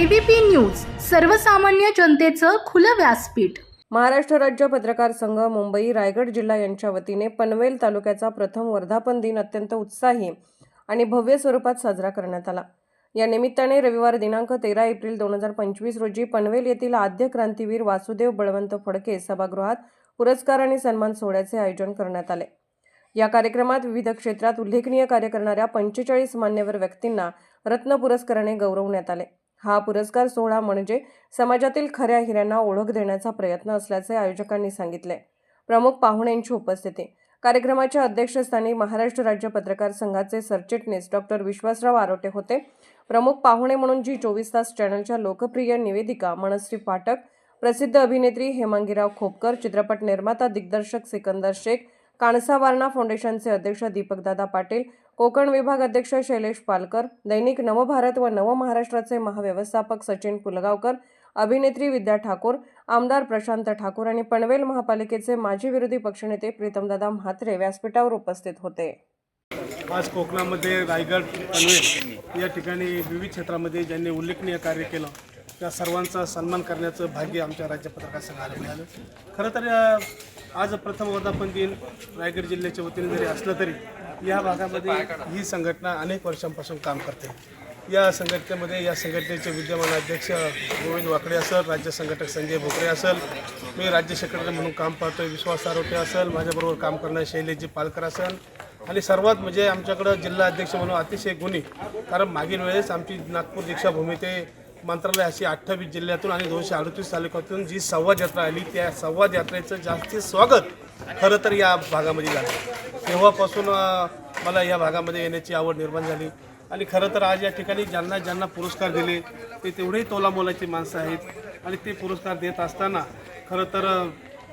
ABP news सर्वसामान्य जनतेचं खुलं व्यासपीठ. महाराष्ट्र राज्य पत्रकार संघ मुंबई रायगड जिल्हा यांच्या वतीने पनवेल तालुक्याचा प्रथम वर्धापन दिन अत्यंत उत्साही आणि भव्य स्वरूपात साजरा करण्यात आला. या निमित्ताने रविवार दिनांक तेरा एप्रिल दोन हजार पंचवीस रोजी पनवेल येथील आद्य क्रांतीवीर वासुदेव बळवंत फडके सभागृहात पुरस्कार आणि सन्मान सोहळ्याचे आयोजन करण्यात आले. या कार्यक्रमात विविध क्षेत्रात उल्लेखनीय कार्य करणाऱ्या पंचेचाळीस मान्यवर व्यक्तींना रत्न पुरस्काराने गौरवण्यात आले. हा पुरस्कार सोहळा म्हणजे समाजातील खऱ्या हिऱ्यांना ओळख देण्याचा प्रयत्न असल्याचे आयोजकांनी सांगितले. प्रमुख पाहुण्यांची उपस्थिती. कार्यक्रमाच्या अध्यक्षस्थानी महाराष्ट्र राज्य पत्रकार संघाचे सरचिटणीस डॉक्टर विश्वासराव आरोटे होते. प्रमुख पाहुणे म्हणून जी चोवीस तास चॅनलच्या लोकप्रिय निवेदिका मनश्री पाठक प्रसिद्ध अभिनेत्री हेमांगीराव खोपकर चित्रपट निर्माता दिग्दर्शक सिकंदर शेख काणसावारणा फाउंडेशनचे अध्यक्ष दीपकदादा पाटील कोकण विभाग अध्यक्ष शैलेश पालकर दैनिक नवभारत व नवमहाराष्ट्राचे महाव्यवस्थापक सचिन पुलगावकर अभिनेत्री विद्या ठाकूर आमदार प्रशांत ठाकूर आणि पनवेल महापालिकेचे माजी विरोधी पक्षनेते प्रीतमदादा म्हात्रे व्यासपीठावर उपस्थित होते. आज कोकणामध्ये रायगड पनवेल या ठिकाणी विविध क्षेत्रामध्ये ज्यांनी उल्लेखनीय कार्य केलं त्या सर्वांचा सन्मान करण्याचं भाग्य आमच्या राज्य पत्रकार संघाला मिळालं. खरं तर आज प्रथम वर्धापन दिन रायगड जिल्ह्याच्या वतीने जरी असलं तरी या भागामध्ये ही संघटना अनेक वर्षांपासून काम करते. या संघटनेमध्ये या संघटनेचे विद्यमान अध्यक्ष गोविंद वाकडे असेल राज्य संघटक संजय भोकरे असेल मी राज्य सेक्रेटरी म्हणून काम पाहतोय विश्वास आरोटे असेल माझ्याबरोबर काम करणारे शैलेशजी पालकर असेल. आणि सर्वात म्हणजे आमच्याकडं जिल्हा अध्यक्ष म्हणून अतिशय गुणी कारण मागील वेळेस आमची नागपूर दीक्षाभूमी ते मंत्रालय अशी अठ्ठावीस जिल्ह्यातून आणि दोनशे अडतीस तालुक्यातून जी संवाद यात्रा आली त्या संवाद यात्रेचं जास्तीत स्वागत खरं तर या भागामध्ये झालं. तेव्हापासून मला या भागामध्ये येण्याची आवड निर्माण झाली. आणि खरं तर आज या ठिकाणी ज्यांना ज्यांना पुरस्कार दिले ते तेवढेही तोलामोलाची माणसं आहेत. आणि ते पुरस्कार देत असताना खरं तर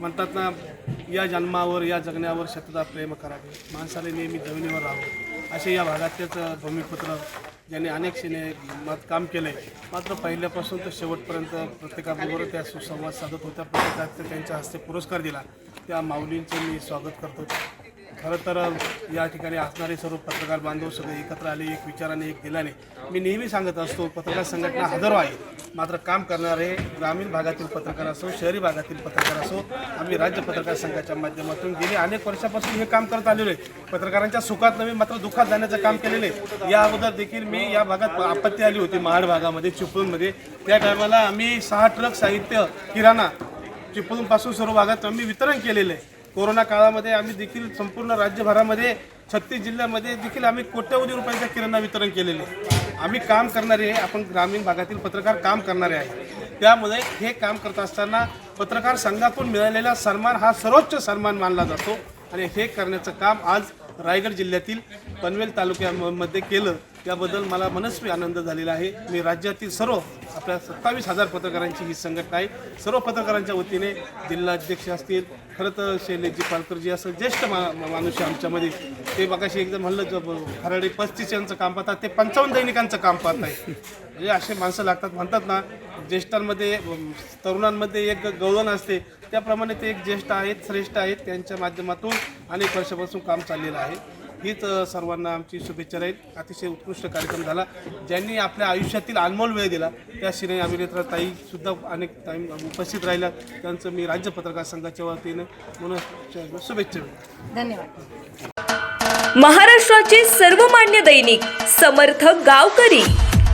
म्हणतात ना या जन्मावर या जगण्यावर शतदा प्रेम करावे. माणसाने नेहमी जमिनीवर राहावं. असे या भागातलेच भूमिपुत्र ज्यांनी अनेक शिने मत काम केलं. आहे मात्र पहिल्यापासून तर शेवटपर्यंत प्रत्येकाबरोबर त्या सुसंवाद साधत होत्या. प्रत्येकाचं त्यांच्या हस्ते पुरस्कार दिला. त्या माऊलींचं मी स्वागत करतो. खरं तर या ठिकाणी असणारे सर्व पत्रकार बांधव सगळे एकत्र आले एक विचाराने एक दिलाने. मी नेहमी सांगत असतो पत्रकार संघटना हजारो आहे मात्र काम करणारे ग्रामीण भागातील पत्रकार असो शहरी भागातील पत्रकार असो आम्ही राज्य पत्रकार संघाच्या माध्यमातून गेली अनेक वर्षापासून हे काम करत आलेलो आहे. पत्रकारांच्या सुखात नव्हे मात्र दुःखात जाण्याचं काम केलेलं आहे. या अगोदर देखील मी या भागात आपत्ती आली होती महाड भागामध्ये चिपळूणमध्ये. त्या टायमाला आम्ही सहा ट्रक साहित्य किराणा चिपळूणपासून सर्व भागात आम्ही वितरण केलेलं आहे. कोरोना काळामध्ये आम्ही देखील संपूर्ण राज्यभरामध्ये छत्तीस जिल्ह्यामध्ये देखील आम्ही कोट्यवधी रुपयांचा किराणा वितरण केलेले. आम्ही काम करणारे आपण ग्रामीण भागातील पत्रकार काम करणारे आहे. त्यामुळे हे काम करत असताना पत्रकार संघातून मिळालेला सन्मान हा सर्वोच्च सन्मान मानला जातो. आणि हे करण्याचं काम आज रायगड जिल्ह्यातील पनवेल तालुक्यामध्ये केलं. याबद्दल मला मनस्वी आनंद झालेला आहे. मी राज्यातील सर्व आपल्या सत्तावीस हजार पत्रकारांची ही संघटना आहे. सर्व पत्रकारांच्या वतीने जिल्हाध्यक्ष असतील खरं तर शैलेशजी पालकरजी असं ज्येष्ठ मा माणूस आहे आमच्यामध्ये. ते बघाशी एकदम म्हणलं जो खराडे पस्तीस यांचं काम पाहतात ते पंचावन्न दैनिकांचं काम पाहत आहे म्हणजे असे माणसं लागतात. म्हणतात ना ज्येष्ठांमध्ये तरुणांमध्ये एक गौरव असते. त्याप्रमाणे ते एक ज्येष्ठ आहेत श्रेष्ठ आहेत त्यांच्या माध्यमातून अनेक वर्षापासून काम चाललेलं आहे. हीच सर्वांना आमची शुभेच्छा राहील. अतिशय उत्कृष्ट कार्यक्रम झाला. ज्यांनी आपल्या आयुष्यातील अनमोल वेळ दिला त्या सिने अभिनेत्रा ताई सुद्धा अनेक टाईम उपस्थित राहिल्या. त्यांचं मी राज्य पत्रकार संघाच्या वतीने म्हणून शुभेच्छा देतो. धन्यवाद. महाराष्ट्राचे सर्वमान्य दैनिक समर्थ गावकरी.